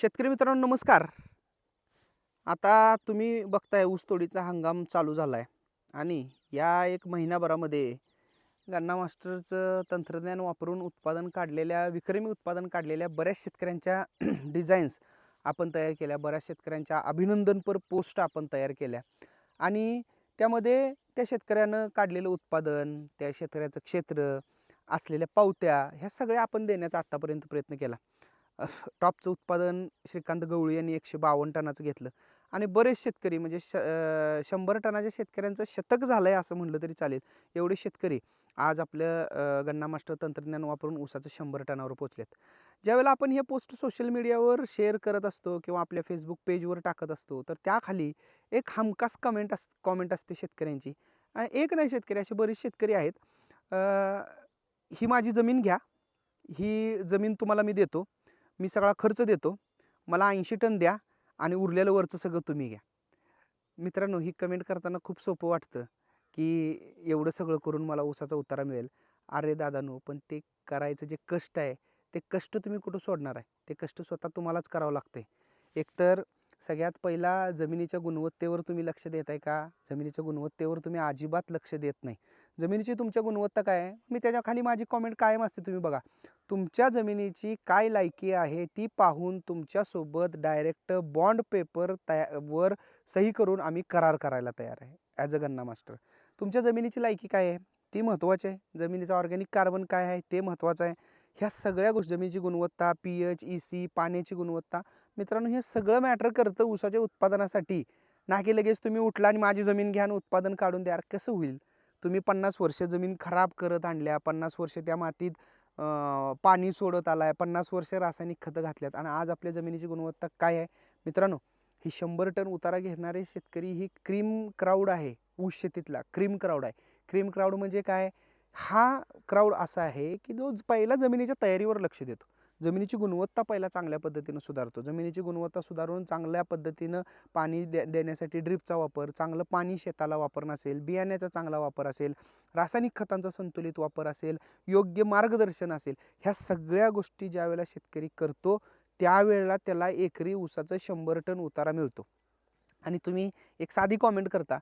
शेतकरी मित्रांनो नमस्कार. आता तुम्ही बघताय ऊसतोडीचा हंगाम चालू झाला आहे आणि या एक महिनाभरामध्ये गन्ना मास्टरचं तंत्रज्ञान वापरून उत्पादन काढलेल्या विक्रमी उत्पादन काढलेल्या बऱ्याच शेतकऱ्यांच्या डिझाईन्स आपण तयार केल्या बऱ्याच शेतकऱ्यांच्या अभिनंदनपर पोस्ट आपण तयार केल्या. आणि त्यामध्ये त्या शेतकऱ्यानं काढलेलं उत्पादन त्या शेतकऱ्याचं क्षेत्र असलेल्या पावत्या ह्या सगळ्या आपण देण्याचा आत्तापर्यंत प्रयत्न केला. टॉपचं उत्पादन श्रीकांत गवळी यांनी एकशे बावन्न टनाचं घेतलं. आणि बरेच शेतकरी म्हणजे श शंभर टनाच्या शेतकऱ्यांचं शतक झालं आहे असं म्हटलं तरी चालेल. एवढे शेतकरी आज आपलं गन्ना मास्टर तंत्रज्ञान वापरून ऊसाचं शंभर टनावर पोचलेत. ज्यावेळेला आपण हे पोस्ट सोशल मीडियावर शेअर करत असतो किंवा आपल्या फेसबुक पेजवर टाकत असतो तर त्याखाली एक हमखास कमेंट अस कॉमेंट असते शेतकऱ्यांची. एक नाही शेतकरी असे बरेच शेतकरी आहेत. ही माझी जमीन घ्या. ही जमीन तुम्हाला मी देतो. मी सगळा खर्च देतो. मला ऐंशी टन द्या आणि उरलेलं वरचं सगळं तुम्ही घ्या. मित्रांनो ही कमेंट करताना खूप सोपं वाटतं की एवढं सगळं करून मला ऊसाचा उतारा मिळेल. अरे दादानो पण ते करायचं जे कष्ट आहे ते कष्ट तुम्ही कुठं सोडणार आहे? ते कष्ट स्वतः तुम्हालाच करावं लागते एकतर सगळ्यात पहिला जमिनीच्या गुणवत्तेवर तुम्ही लक्ष देत आहे का? जमिनीच्या गुणवत्तेवर तुम्ही अजिबात लक्ष देत नाही. जमिनीची तुमच्या गुणवत्ता काय आहे? मी त्याच्याखाली माझी कॉमेंट कायम असते तुम्ही बघा. तुमच्या जमिनीची काय लायकी आहे ती पाहून तुमच्यासोबत डायरेक्ट बॉन्ड पेपर तया वर सही करून आम्ही करार करायला तयार आहे. ॲज अ गन्ना मास्टर तुमच्या जमिनीची लायकी काय आहे? ती महत्त्वाची आहे. जमिनीचा ऑर्गॅनिक कार्बन काय आहे? ते महत्त्वाचं आहे. ह्या सगळ्या गोष्टी जमिनीची गुणवत्ता पी एच ई सी पाण्याची गुणवत्ता मित्रांनो हे सगळं मॅटर करतं ऊसाच्या उत्पादनासाठी. ना की लगेच तुम्ही उठला आणि माझी जमीन घ्या आणि उत्पादन काढून द्या. कसं होईल? तुम्ही पन्नास वर्ष जमीन खराब करत आणल्या पन्नास वर्ष त्या मातीत पाणी सोडत आलाय पन्नास वर्ष रासायनिक खतं घातल्यात आणि आज आपल्या जमिनीची गुणवत्ता काय आहे? मित्रांनो ही शंभर टन उतारा घेणारे शेतकरी ही क्रीम क्राऊड आहे ऊस शेतीतला क्रीम क्राऊड आहे. क्रीम क्राऊड म्हणजे काय? हा क्राऊड असा आहे की जो पहिला जमिनीच्या तयारीवर लक्ष देतो. जमिनीची गुणवत्ता पहिला चांगल्या पद्धतीनं सुधारतो. जमिनीची गुणवत्ता सुधारून चांगल्या पद्धतीनं पाणी दे देण्यासाठी ड्रिपचा वापर चांगलं पाणी शेताला वापर असेल बियाण्याचा चांगला वापर असेल रासायनिक खतांचा संतुलित वापर असेल योग्य मार्गदर्शन असेल ह्या सगळ्या गोष्टी ज्यावेळेला शेतकरी करतो त्यावेळेला त्याला एकरी ऊसाचं शंभर टन उतारा मिळतो. आणि तुम्ही एक साधी कॉमेंट करता.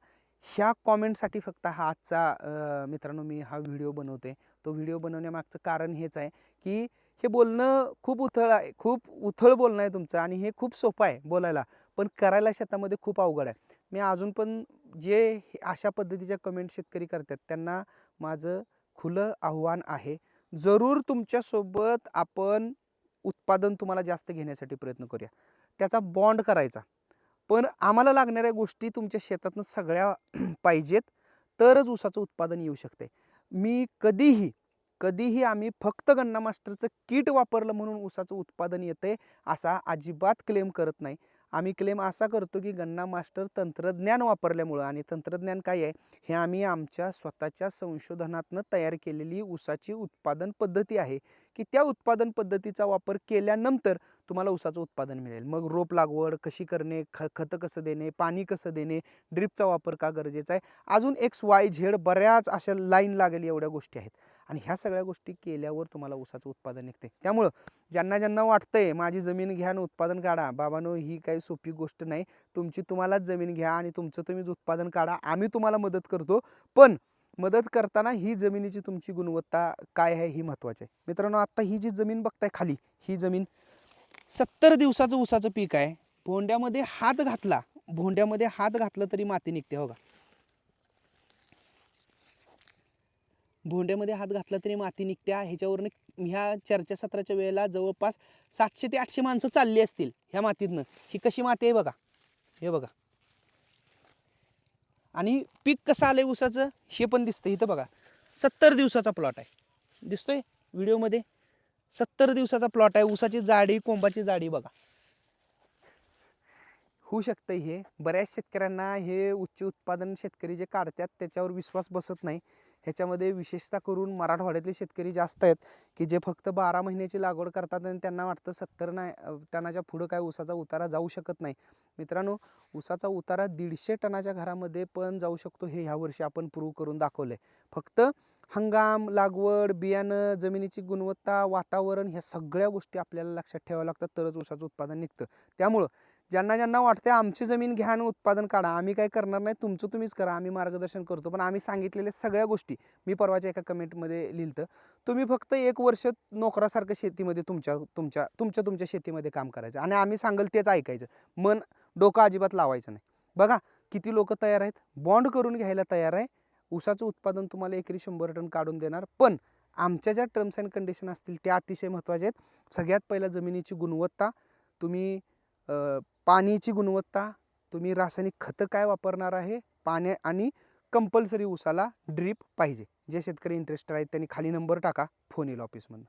ह्या कॉमेंटसाठी फक्त हा आजचा मित्रांनो मी हा व्हिडिओ बनवते तो व्हिडिओ बनवण्यामागचं कारण हेच आहे की हे बोलणं खूप उथळ आहे खूप उथळ बोलणं आहे तुमचं आणि हे खूप सोपं आहे बोलायला पण करायला शेतामध्ये खूप अवघड आहे. मी अजून पण जे हे- अशा पद्धतीच्या कमेंट शेतकरी करतात त्यांना माझं खुलं आव्हान आहे. जरूर तुमच्यासोबत आपण उत्पादन तुम्हाला जास्त घेण्यासाठी प्रयत्न करूया. त्याचा बॉन्ड करायचा. पण आम्हाला लागणाऱ्या गोष्टी तुमच्या शेतातनं सगळ्या पाहिजेत तरच ऊसाचं उत्पादन येऊ शकते मी कधीही कधीही आम्ही फक्त गन्ना मास्टरचं किट वापरलं म्हणून ऊसाचं उत्पादन येते असा अजिबात क्लेम करत नाही. आम्ही क्लेम असा करतो की गन्ना मास्टर तंत्रज्ञान वापरल्यामुळं आणि तंत्रज्ञान काय आहे? हे आम्ही आमच्या स्वतःच्या संशोधनातनं तयार केलेली ऊसाची उत्पादन पद्धती आहे की त्या उत्पादन पद्धतीचा वापर केल्यानंतर तुम्हाला ऊसाचं उत्पादन मिळेल. मग रोप लागवड कशी करणे ख खतं कसं देणे पाणी कसं देणे ड्रिपचा वापर का गरजेचा आहे? अजून एक्स वाय झेड बऱ्याच अशा लाईन लागेल एवढ्या गोष्टी आहेत. आणि ह्या सगळ्या गोष्टी केल्यावर तुम्हाला ऊसाचं उत्पादन निघते त्यामुळं ज्यांना ज्यांना वाटतंय माझी जमीन घ्या आणि उत्पादन काढा. बाबानो ही काही सोपी गोष्ट नाही. तुमची तुम्हालाच जमीन घ्या आणि तुमचं तुम्हीच उत्पादन काढा आम्ही तुम्हाला मदत करतो. पण मदत करताना ही जमिनीची तुमची गुणवत्ता काय आहे ही महत्त्वाची आहे. मित्रांनो आत्ता ही जी जमीन बघताय खाली ही जमीन सत्तर दिवसाचं ऊसाचं पीक आहे. भोंड्यामध्ये हात घातला भोंड्यामध्ये हात घातलं तरी माती निघते हो का? भोंड्यामध्ये हात घातला तरी माती निघत्या ह्याच्यावरनं ह्या चर्चासत्राच्या वेळेला जवळपास सातशे ते आठशे माणसं चालली असतील ह्या मातीतनं. ही कशी माती आहे बघा. हे बघा. आणि पीक कसं आलंय ऊसाचं? हे पण दिसतं इथं बघा. सत्तर दिवसाचा प्लॉट आहे. दिसतोय व्हिडिओमध्ये? सत्तर दिवसाचा प्लॉट आहे. ऊसाची जाडी कोंबाची जाडी बघा. होऊ शकतं हे. बऱ्याच शेतकऱ्यांना हे उच्च उत्पादन शेतकरी जे काढतात त्याच्यावर विश्वास बसत नाही. ह्याच्यामध्ये विशेषतः करून मराठवाड्यातले शेतकरी जास्त आहेत की जे फक्त बारा महिन्याची लागवड करतात आणि त्यांना वाटतं सत्तर नाही टनाच्या पुढं काय ऊसाचा उतारा जाऊ शकत नाही. मित्रांनो ऊसाचा उतारा दीडशे टनाच्या घरामध्ये पण जाऊ शकतो हे ह्या वर्षी आपण प्रूव्ह करून दाखवलं आहे फक्त हंगाम लागवड बियाणं जमिनीची गुणवत्ता वातावरण ह्या सगळ्या गोष्टी आपल्याला लक्षात ठेवाव्या लागतात तरच ऊसाचं उत्पादन निघतं. त्यामुळं ज्यांना ज्यांना वाटते आमची जमीन घ्या आणि उत्पादन काढा आम्ही काय करणार नाही तुमचं तुम्हीच करा आम्ही मार्गदर्शन करतो. पण आम्ही सांगितलेल्या सगळ्या गोष्टी मी परवाच्या एका कमेंटमध्ये लिहिलं तुम्ही फक्त एक वर्ष नोकरासारखं शेतीमध्ये तुमच्या तुमच्या तुमच्या तुमच्या शेतीमध्ये काम करायचं आणि आम्ही सांगल तेच ऐकायचं. मन डोकं अजिबात लावायचं नाही. बघा किती लोक तयार आहेत? बॉन्ड करून घ्यायला तयार आहे. ऊसाचं उत्पादन तुम्हाला एकरी शंभर टन काढून देणार. पण आमच्या ज्या टर्म्स अँड कंडिशन असतील त्या अतिशय महत्त्वाच्या आहेत. सगळ्यात पहिला जमिनीची गुणवत्ता तुम्ही पाण्याची गुणवत्ता तुम्ही रासायनिक खतं काय वापरणार आहे? पाण्या आणि कंपल्सरी उसाला ड्रीप पाहिजे. जे शेतकरी इंटरेस्टेड आहेत त्यांनी खाली नंबर टाका फोन येईल ऑफिसमधून